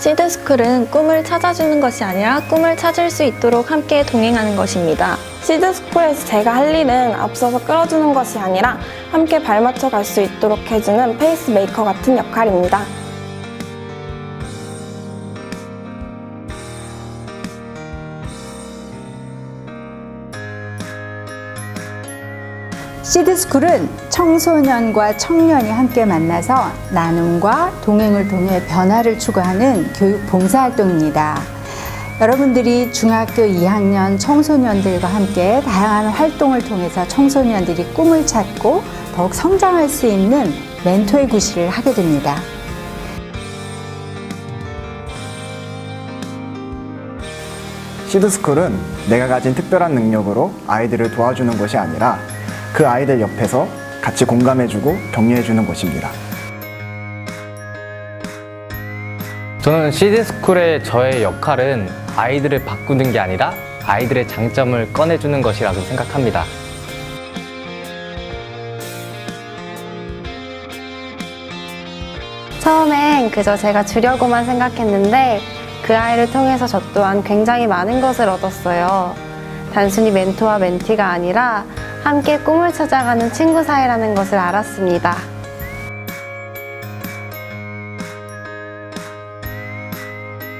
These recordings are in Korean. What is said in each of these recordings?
시드스쿨은 꿈을 찾아주는 것이 아니라 꿈을 찾을 수 있도록 함께 동행하는 것입니다. 시드스쿨에서 제가 할 일은 앞서서 끌어주는 것이 아니라 함께 발맞춰 갈 수 있도록 해주는 페이스메이커 같은 역할입니다. 시드스쿨은 청소년과 청년이 함께 만나서 나눔과 동행을 통해 변화를 추구하는 교육 봉사활동입니다. 여러분들이 중학교 2학년 청소년들과 함께 다양한 활동을 통해서 청소년들이 꿈을 찾고 더욱 성장할 수 있는 멘토의 구실을 하게 됩니다. 시드스쿨은 내가 가진 특별한 능력으로 아이들을 도와주는 것이 아니라 그 아이들 옆에서 같이 공감해주고 격려해주는 곳입니다. 저는 시드스쿨의 저의 역할은 아이들을 바꾸는 게 아니라 아이들의 장점을 꺼내주는 것이라고 생각합니다. 처음엔 그저 제가 주려고만 생각했는데 그 아이를 통해서 저 또한 굉장히 많은 것을 얻었어요. 단순히 멘토와 멘티가 아니라 함께 꿈을 찾아가는 친구 사이라는 것을 알았습니다.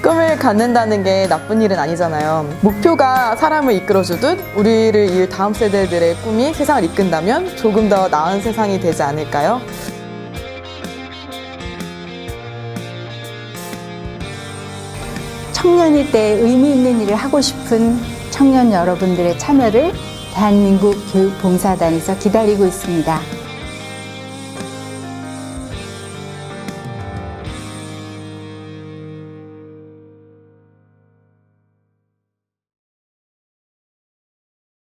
꿈을 갖는다는 게 나쁜 일은 아니잖아요. 목표가 사람을 이끌어주듯 우리를 이을 다음 세대들의 꿈이 세상을 이끈다면 조금 더 나은 세상이 되지 않을까요? 청년일 때 의미 있는 일을 하고 싶은 청년 여러분들의 참여를 대한민국 교육봉사단에서 기다리고 있습니다.